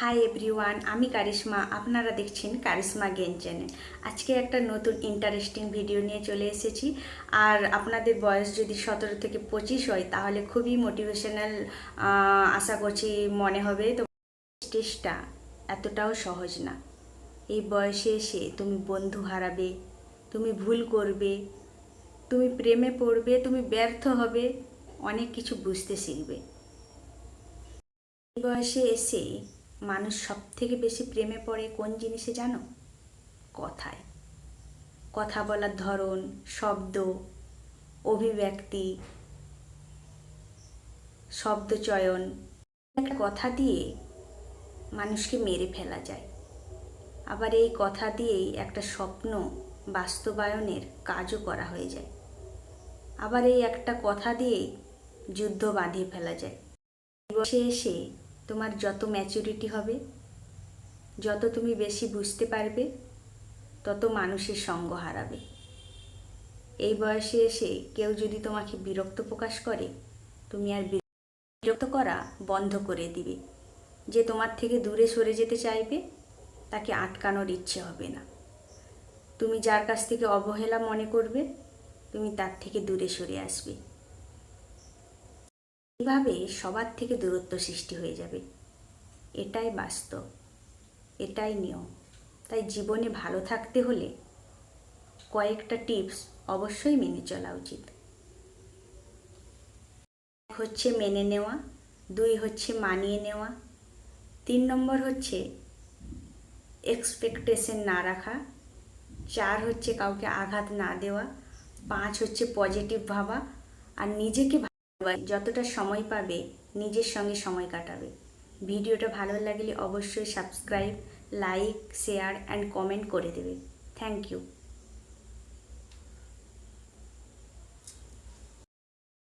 Hi everyone আমি কারিশমা, আপনারা দেখছেন কারিশমা গেন চ্যানেল আজকে একটা নতুন ইন্টারেস্টিং ভিডিও নিয়ে চলে এসেছি। আর আপনাদের বয়স যদি সতেরো থেকে পঁচিশ হয়, তাহলে খুবই মোটিভেশনাল আশা করছি মনে হবে। তো স্টেজটা এতটাও সহজ না। এই বয়সে এসে তুমি বন্ধু হারাবে, তুমি ভুল করবে, তুমি প্রেমে পড়বে, তুমি ব্যর্থ হবে, অনেক কিছু বুঝতে শিখবে। এই বয়সে এসে মানুষ সব থেকে বেশি প্রেমে পড়ে কোন জিনিসে জানো? কথায়। কথা বলার ধরন, শব্দ, অভিব্যক্তি, শব্দচয়ন, একটা কথা দিয়ে মানুষকে মেরে ফেলা যায়। আবার এই কথা দিয়েই একটা স্বপ্ন বাস্তবায়নের কাজও করা হয়ে যায়। আবার এই একটা কথা দিয়েই যুদ্ধ বাঁধিয়ে ফেলা যায়। বয়সে এসে তোমার যত ম্যাচুরিটি হবে, যত তুমি বেশি বুঝতে পারবে, তত মানুষের সঙ্গ হারাবে। এই বয়সে এসে কেউ যদি তোমাকে বিরক্ত প্রকাশ করে, তুমি আর বিরক্ত করা বন্ধ করে দিবে। যে তোমার থেকে দূরে সরে যেতে চাইবে, তাকে আটকানোর ইচ্ছে হবে না। তুমি যার কাছ থেকে অবহেলা মনে করবে, তুমি তার থেকে দূরে সরে আসবে। এভাবে সবার থেকে দূরত্ব সৃষ্টি হয়ে যাবে। এটাই বাস্তব, এটাই নিয়ম। তাই জীবনে ভালো থাকতে হলে কয়েকটা টিপস অবশ্যই মেনে চলা উচিত। এক হচ্ছে মেনে নেওয়া, দুই হচ্ছে মানিয়ে নেওয়া, তিন নম্বর হচ্ছে এক্সপেকটেশন না রাখা, চার হচ্ছে কাউকে আঘাত না দেওয়া, পাঁচ হচ্ছে পজিটিভ ভাবা, আর নিজেকে যতটা সময় পাবে, নিজের সঙ্গে সময় কাটাবে। ভিডিওটা ভালো লাগলে অবশ্যই subscribe like share and comment করে দেবে। Thank you